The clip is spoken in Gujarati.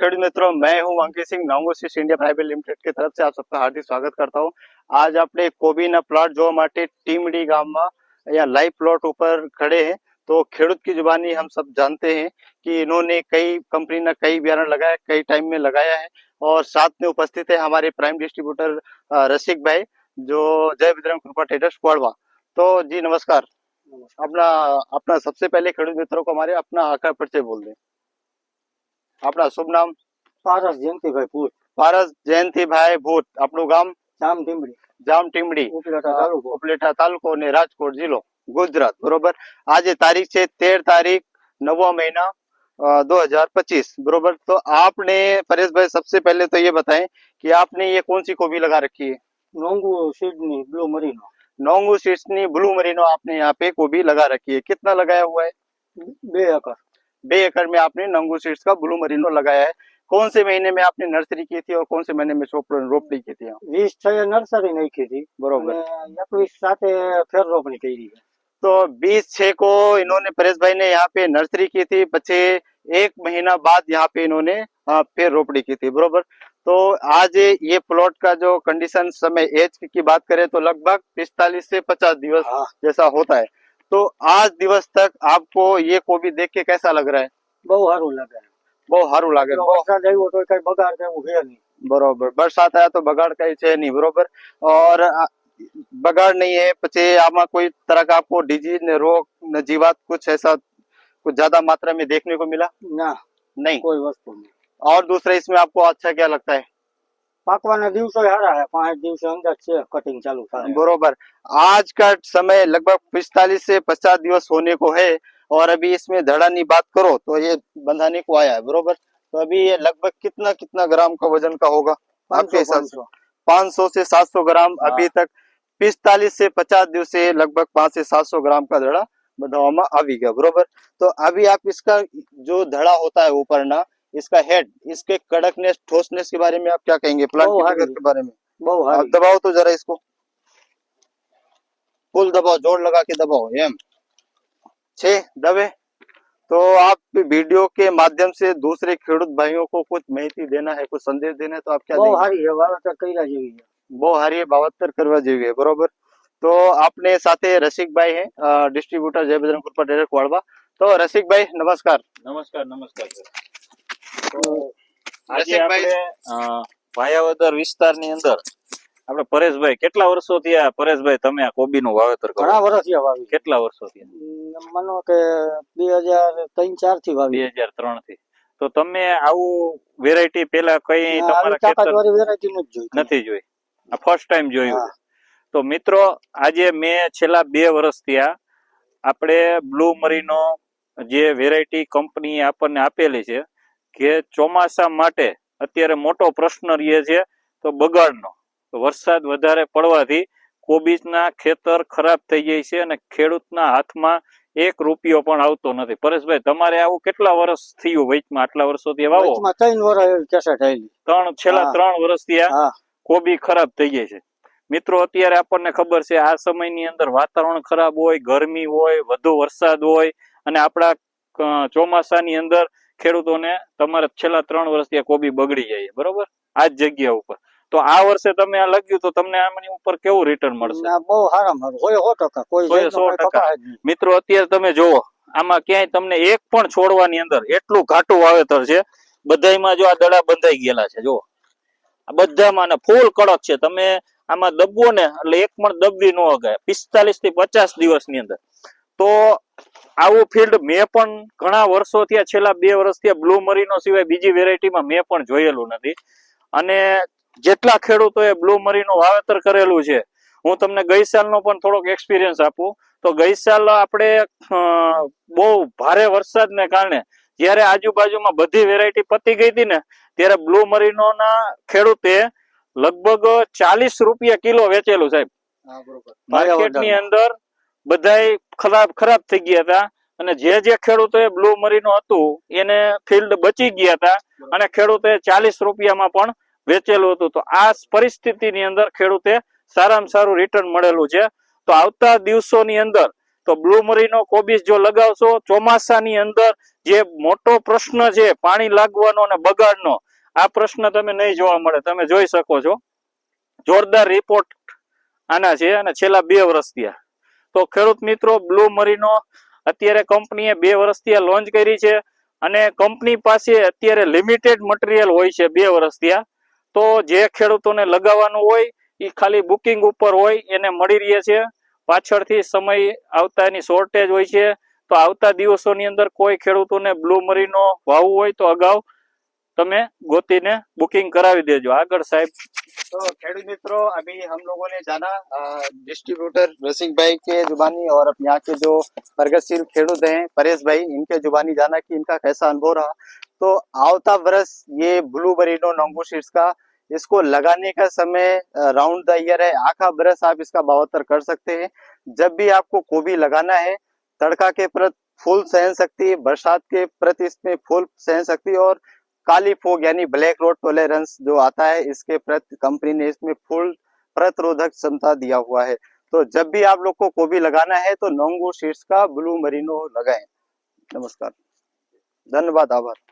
खेड मित्रों मैं हूं अंकित सिंह नांगोसिस इंडिया प्राइवेट लिमिटेड की सबका हार्दिक स्वागत करता हूं आज अपने कोबी ना प्लॉट जो हमारे टीमडी गांव में या लाइव प्लॉट ऊपर खड़े हैं तो खेडूत की जुबानी हम सब जानते हैं कि इन्होंने कई कंपनी ने कई बयान लगाया कई टाइम में लगाया है और साथ में उपस्थित है हमारे प्राइम डिस्ट्रीब्यूटर रसिक भाई जो जय विद्रम कृपा टेडर्स कोड़वा तो जी नमस्कार अपना अपना सबसे पहले खेड़ मित्रों को हमारे अपना आकर परिचय बोल दें આપણા શુભ નામ પાર્થ જెంતીભાઈ પુત પાર્થ જૈનતીભાઈ ભૂત આપણો ગામ સામ ટિમડી જામ ટિમડી ઓપલેઠા તાલુકો ને રાજકોટ જીલો ગુજરાત બરોબર આજે તારીખ છે 13 તારીખ 9વા મહિના 2025 બરોબર તો આપને ફરેશભાઈ સૌથી પહેલા તો એય બતાય કે આપને ય કોનસી કોબી લગા રાખી નંગુ સિડની બ્લુ મરીનો નંગુ સિડની બ્લુ મરીનો આપને આ પે કોબી લગા રાખી હે કેટના લગાયા ہوا હે બે એકર बे एकड़ में आपने नंगू सीड्स का ब्लू मरीनो लगाया है कौन से महीने में आपने नर्सरी की थी और कौन से महीने में रोपनी की थी बीस છ નર્સરી નાખી હતી બરોબર અને એકવીસ સાથે तो बीस छह को इन्होंने परेश भाई ने यहाँ पे नर्सरी की थी बच्चे एक महीना बाद यहाँ पे इन्होंने फिर रोपड़ी की थी बरोबर तो आज ये प्लॉट का जो कंडीशन समय एज की बात करें तो लगभग पिस्तालीस से पचास दिवस हाँ। जैसा होता है तो आज दिवस तक आपको ये कोबी देख के कैसा लग रहा है बहुत हरू लग रहा है बहुत हारू लगे तो बरोबर बरसात आया तो बगाड़ कहीं छे नहीं बरोबर और बगाड़ नहीं है पचे आमा कोई तरह का आपको डिजीज ने रोग न जीवात कुछ ऐसा कुछ ज्यादा मात्रा में देखने को मिला ना नहीं कोई वस्तु नहीं और दूसरा इसमें आपको अच्छा क्या लगता है પાકવાના દિવસો પાંચ દિવસો છે થાય कितना कितना ग्राम का वजन का होगा आपके हिसाब से 500 से 700 ग्राम अभी तक पिस्तालीस से पचास दिवस से लगभग पांच से 700 ग्राम का धड़ा बंधावामा आ गया बरोबर तो अभी आप इसका जो धड़ा होता है ऊपर ना इसका हेड इसके कड़कनेस ठोसनेस के बारे में आप क्या कहेंगे प्लांट के बारे में आप दबाओ तो जरा इसको फुल दबाओ जोड़ लगा के दबाओ एम छे दबे तो आप वीडियो के माध्यम से दूसरे खेडूत भाइयों को कुछ मेहती देना है कुछ संदेश देना है तो आप क्या है देंगे બહુ હારી બાવતર કરવા જોઈએ બરોબર તો આપને સાથે રસિકભાઈ હે ડિસ્ટ્રીબ્યુટર જય બજરંગપુર वाड़वा तो रसिक भाई नमस्कार नमस्कार नमस्कार વાયાવદર આપણે ભાયાવદર વિસ્તારની અંદર આપડે પરેશભાઈ કેટલા વર્ષો થયા પરેશભાઈ તમે આ કોબી નું વાવેતર કરો ઘણા વર્ષ થયા વાવી કેટલા વર્ષો થયા માનો કે બે હજાર ત્રણ ચાર થી વાવી બે હજાર ત્રણ થી તો તમે આવું વેરાયટી પેલા કઈ તમારા નથી જોઈ ફર્સ્ટ ટાઈમ જોયું તો મિત્રો આજે મેં છેલ્લા બે વર્ષ થયા આપણે બ્લુ મરીનો જે વેરાયટી કંપની આપણને આપેલી છે કે ચોમાસા માટે અત્યારે મોટો પ્રશ્ન રહે છે તો બગાડનો વરસાદ વધારે પડવાથી કોબીજના ખેતર ખરાબ થઈ જાય છે અને ખેડૂતના હાથમાં એક રૂપિયો પણ આવતો નથી પરેશભાઈ તમારે આવું કેટલા વર્ષ થયું વૈચમાં આટલા વર્ષોથી વાવો ત્રણ વર્ષ ત્રણ છેલ્લા ત્રણ વર્ષથી આ કોબી ખરાબ થઈ જાય છે મિત્રો અત્યારે આપણને ખબર છે આ સમયની અંદર વાતાવરણ ખરાબ હોય ગરમી હોય વધુ વરસાદ હોય અને આપણા ચોમાસાની અંદર ખેડૂતોને તમારે છેલ્લા ત્રણ વર્ષથી આ કોબી બગડી જાય બરોબર આ જ જગ્યા ઉપર તો આ વર્ષે તમે આ લગ્યું તો તમને આમની ઉપર કેવું રિટર્ન મળશે બહુ સારામાં કોઈ સો ટકા કોઈ સો ટકા મિત્રો અત્યારે તમે જોવો આમાં ક્યાંય તમને એક પણ છોડવાની અંદર એટલું ઘાટું વાવેતર છે બધામાં જો આ દડા બંધાઈ ગયેલા છે જો બધામાં ને ફૂલ કડક છે તમે આમાં દબવો ને એટલે એક પણ દબવી ન અગાય પિસ્તાલીસ થી પચાસ દિવસની અંદર તો આવું ફિલ્ડ મેં પણ ઘણા વર્ષોથી છેલ્લા બે વર્ષથી બ્લુ મરીનો સિવાય બીજી વેરાયટીમાં મેં પણ જોયેલું નથી અને જેટલા ખેડૂતોએ બ્લુ મરીનો વાવેતર કરેલું છે હું તમને ગઈ સાલનો પણ થોડોક એક્સપિરિયન્સ આપું તો ગઈ સાલ આપણે બહુ ભારે વરસાદને કારણે જ્યારે આજુબાજુમાં બધી વેરાયટી પતી ગઈ હતી ને ત્યારે બ્લુ મરીનોના ખેડૂતે લગભગ ચાલીસ રૂપિયા કિલો વેચેલું સાહેબ માર્કેટની અંદર બધાય ખરાબ ખરાબ થઈ ગયા હતા અને જે જે ખેડૂતો એ બ્લુ મરીનો હતું એને ફિલ્ડ બચી ગયા હતા અને ખેડૂતે ચાલીસ રૂપિયામાં પણ વેચેલું હતું તો આ પરિસ્થિતિની અંદર ખેડૂતે સારામાં સારું રિટર્ન મળેલું છે તો આવતા દિવસોની અંદર તો બ્લુ મરીનો કોબીસ જો લગાવશો ચોમાસાની અંદર જે મોટો પ્રશ્ન છે પાણી લાગવાનો અને બગાડનો આ પ્રશ્ન તમે નહીં જોવા મળે તમે જોઈ શકો છો જોરદાર રિપોર્ટ આના છે અને છેલ્લા બે વર્ષ ત્યાં તો ખેડૂત મિત્રો બ્લુ મરીનો અત્યારે કંપનીએ બે વર્ષથી લોન્ચ કરી છે અને કંપની પાસે અત્યારે લિમિટેડ મટીરિયલ હોય છે બે વર્ષ તો જે ખેડૂતોને લગાવવાનું હોય એ ખાલી બુકિંગ ઉપર હોય એને મળી રહે છે પાછળથી સમય આવતા એની શોર્ટેજ હોય છે તો આવતા દિવસોની અંદર કોઈ ખેડૂતોને બ્લુ મરીનો વાવવું હોય તો અગાઉ ते गोती ने बुकिंग करावी दू आग साहब तो खेड मित्रों अभी हम लोगों ने जाना डिस्ट्रीब्यूटर रसिक भाई के जुबानी और अपने यहाँ के जो प्रगतिशील खेडूत हैं परेश भाई इनके जुबानी जाना कि इनका कैसा अनुभव रहा तो आवता वर्ष ये ब्लू बरीडो नोंगू सीड्स का इसको लगाने का समय राउंड द ईयर है आखा बरस आप इसका बावतर कर सकते हैं जब भी आपको कोबी लगाना है तड़का के प्रति फूल सहन सकती है बरसात के प्रति इसमें फूल सहन सकती है और काली फोग यानी ब्लैक रोड टॉलरेंस जो आता है इसके प्रति कंपनी ने इसमें फुल प्रतिरोधक क्षमता दिया हुआ है तो जब भी आप लोग को कोबी लगाना है तो नोंगो सीड्स का ब्लू मरीनो लगाएं नमस्कार धन्यवाद आभार